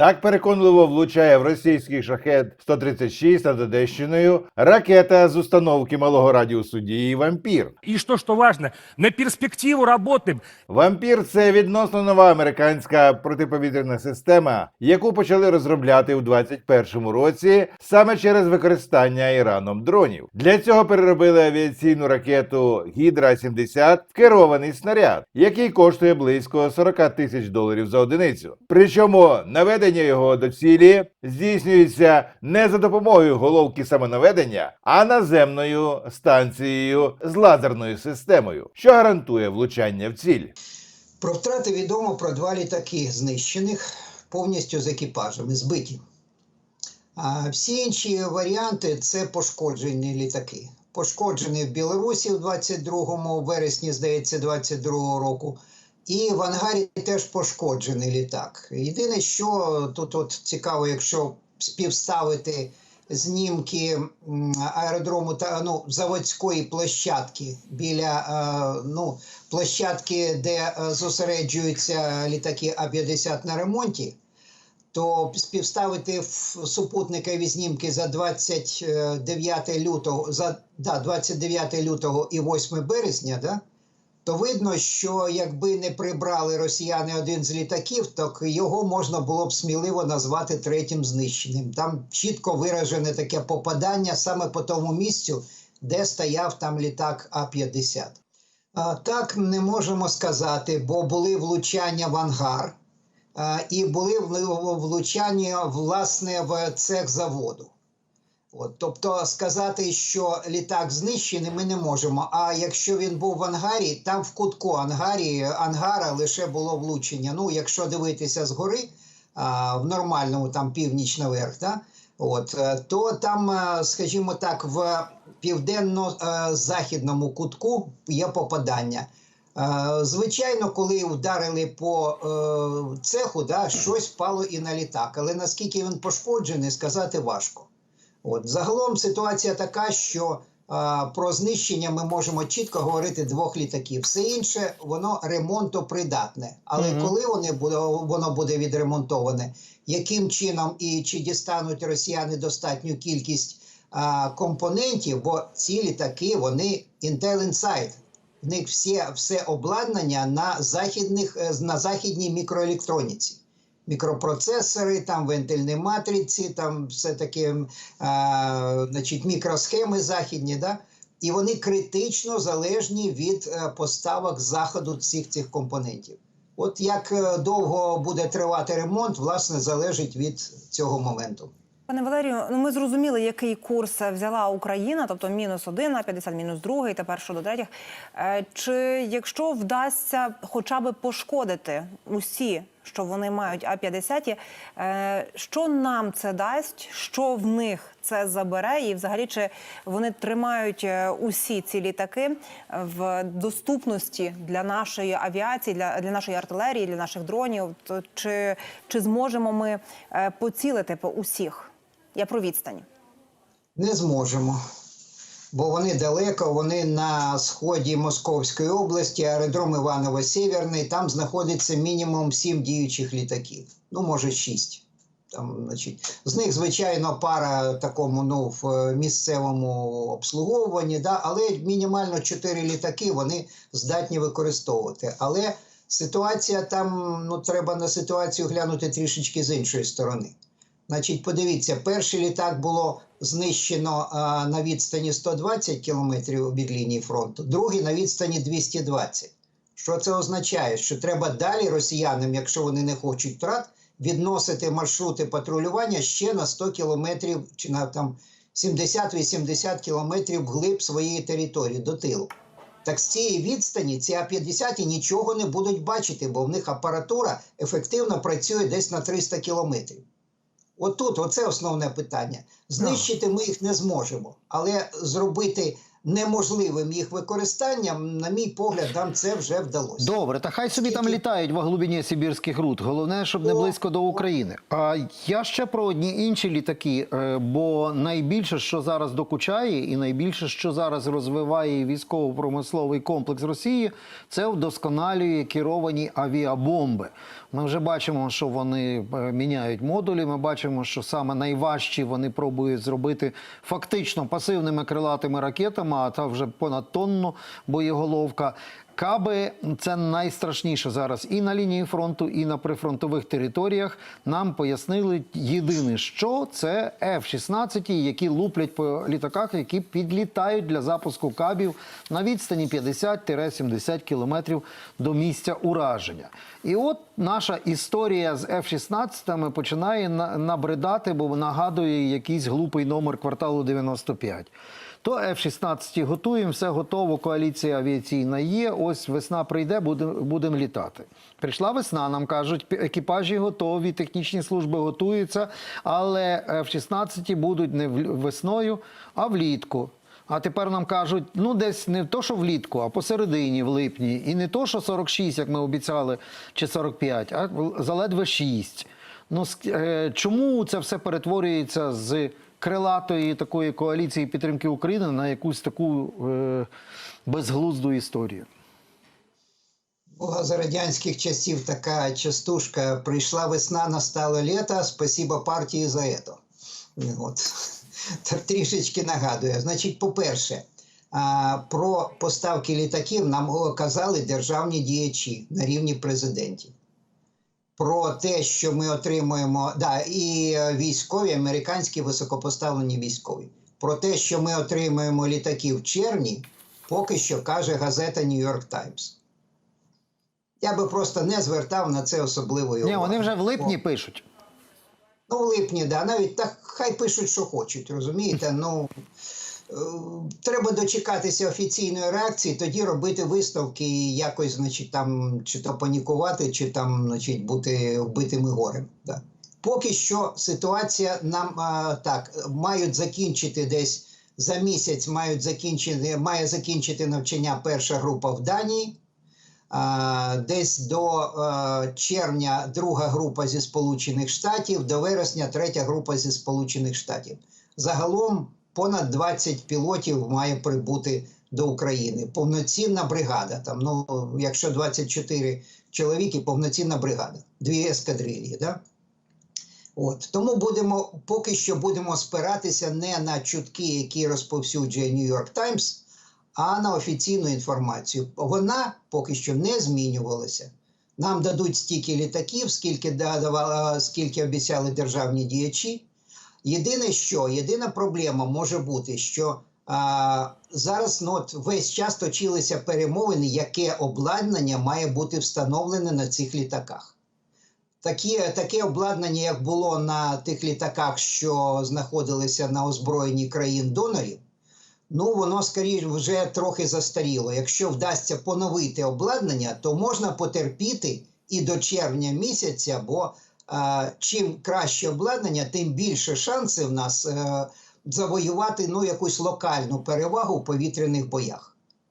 Так переконливо влучає в російський шахет 136 над Одещиною ракета з установки малого радіусу дії Вампір. И что, что важно, на перспективу работаем. Вампір це відносно нова американська протиповітряна система, яку почали розробляти у 2021 році саме через використання Іраном дронів. Для цього переробили авіаційну ракету Гідра 70 в керований снаряд, який коштує близько 40 тисяч доларів за одиницю. Причому наведення його до цілі здійснюється не за допомогою головки самонаведення, а наземною станцією з лазерною системою, що гарантує влучання в ціль. Про втрати відомо про два літаки знищених повністю з екіпажами, збиті. А всі інші варіанти це пошкоджені літаки. Пошкоджений в Білорусі в 22 вересні, здається, 22 року. І в ангарі теж пошкоджений літак. Єдине, що тут от цікаво, якщо співставити знімки аеродрому та ну, заводської площадки біля е, ну, площадки, де е, зосереджуються літаки А-50 на ремонті, то співставити супутникові знімки за 29 лютого, за да, 29 лютого і 8 березня, да, то видно, що якби не прибрали росіяни один з літаків, то його можна було б сміливо назвати третім знищеним. Там чітко виражене таке попадання саме по тому місцю, де стояв там літак А-50. Так не можемо сказати, бо були влучання в ангар і були влучання власне в цех заводу. От, тобто сказати, що літак знищений, ми не можемо. А якщо він був в ангарі, там в кутку ангарі, ангара лише було влучення. Ну, якщо дивитися згори, а, в нормальному там північ наверх, да? От, е, то там, е, скажімо так, в південно-західному кутку є попадання. Е, Звичайно, коли вдарили по цеху, да, щось впало і на літак. Але наскільки він пошкоджений, сказати важко. От загалом ситуація така, що а, про знищення ми можемо чітко говорити двох літаків. Все інше воно ремонтопридатне. Але Мгм. коли вони буде, воно буде відремонтоване, яким чином і чи дістануть росіяни достатню кількість а, компонентів, бо ці літаки вони Intel Inside. В них всі, все обладнання на західних е, на західній мікроелектроніці мікропроцесори, там вентильні матриці, там все таки а, значить, мікросхеми західні, да? і вони критично залежні від е, поставок заходу всіх цих компонентів. От як е, довго буде тривати ремонт, власне, залежить від цього моменту. Пане Валерію, ну ми зрозуміли, який курс взяла Україна, тобто мінус один на 50, мінус другий, тепер щодо третіх. Е, Чи якщо вдасться хоча б пошкодити усі, що вони мають А-50, е, що нам це дасть, що в них це забере, і взагалі чи вони тримають е, усі ці літаки в доступності для нашої авіації, для, для нашої артилерії, для наших дронів? То чи, чи зможемо ми е, поцілити по усіх? Я про відстань. Не зможемо. Бо вони далеко, вони на сході Московської області, аеродром Іваново-Сєвєрний, там знаходиться мінімум сім діючих літаків. Ну, може, шість. Там, значить, з них, звичайно, пара такому ну, в е, місцевому обслуговуванні, да, але мінімально чотири літаки вони здатні використовувати. Але ситуація там, ну, треба на ситуацію глянути трішечки з іншої сторони. Значить, подивіться, перший літак було знищено на відстані 120 кілометрів від лінії фронту, другий на відстані 220. Що це означає? Що треба далі росіянам, якщо вони не хочуть втрат, відносити маршрути патрулювання ще на 100 кілометрів чи на там 70-80 кілометрів вглиб своєї території до тилу. Так з цієї відстані ці А-50 нічого не будуть бачити, бо в них апаратура ефективно працює десь на 300 кілометрів. Отут, оце основне питання. Знищити ми їх не зможемо, але зробити неможливим їх використанням, на мій погляд, нам це вже вдалося. Добре, та хай собі там літають во глибині Сибірських руд. Головне, щоб не близько до України. А я ще про одні інші літаки. е, Бо найбільше, що зараз докучає, і найбільше, що зараз розвиває військово-промисловий комплекс Росії, це вдосконалює керовані авіабомби. Ми вже бачимо, що вони е, міняють модулі. Ми бачимо, що саме найважчі вони пробують зробити фактично пасивними крилатими ракетами, а та вже понад тонну боєголовка. Каби це найстрашніше зараз і на лінії фронту, і на прифронтових територіях. Нам пояснили єдине, що це F-16, які луплять по літаках, які підлітають для запуску кабів на відстані 50-70 кілометрів до місця ураження. І от наша історія з F-16 починає набридати, бо нагадує якийсь глупий номер кварталу 95. То F-16 готуємо, все готово, коаліція авіаційна є. Ось весна прийде, будемо будем літати. Прийшла весна, нам кажуть, екіпажі готові, технічні служби готуються, але F-16 будуть не весною, а влітку. А тепер нам кажуть, ну десь не то, що влітку, а посередині, в липні. І не то, що 46, як ми обіцяли, чи 45, а заледве 6. Ну е, чому це все перетворюється з крилатої такої коаліції підтримки України на якусь таку е, безглузду історію? Була за радянських часів така частушка «Прийшла весна, настало літо, спасибо партії за это». От. Трішечки нагадує. Значить, по-перше, про поставки літаків нам казали державні діячі на рівні президентів. Про те, що ми отримуємо, да, і е, військові, американські високопоставлені військові. Про те, що ми отримуємо літаки в червні, поки що каже газета New York Times. Я би просто не звертав на це особливої Ні, вони вже в липні пишуть. Ну, в липні, да, навіть так хай пишуть, що хочуть, розумієте? Ну треба дочекатися офіційної реакції, тоді робити виставки і якось, значить, там чи то панікувати, чи там, значить, бути вбитими горем. Да. Поки що ситуація нам а, так мають закінчити десь за місяць, мають закінчити, має закінчити навчання перша група в Данії. А, Десь до е, червня друга група зі Сполучених Штатів, до вересня третя група зі Сполучених Штатів. Загалом понад 20 пілотів має прибути до України. Повноцінна бригада. Там, ну, якщо 24 чоловіки, повноцінна бригада, дві ескадрилії. Да? От тому будемо поки що будемо спиратися не на чутки, які розповсюджує York Times, а на офіційну інформацію. Вона поки що не змінювалася. Нам дадуть стільки літаків, скільки давала, скільки обіцяли державні діячі. Єдине, що єдина проблема може бути, що а, зараз ну, от весь час точилися перемовини, яке обладнання має бути встановлене на цих літаках. Такі, таке обладнання, як було на тих літаках, що знаходилися на озброєнні країн донорів, ну воно скоріше вже трохи застаріло. Якщо вдасться поновити обладнання, то можна потерпіти і до червня місяця, бо чим краще обладнання, тим більше шансів в нас е, завоювати ну, якусь локальну перевагу в повітряних боях.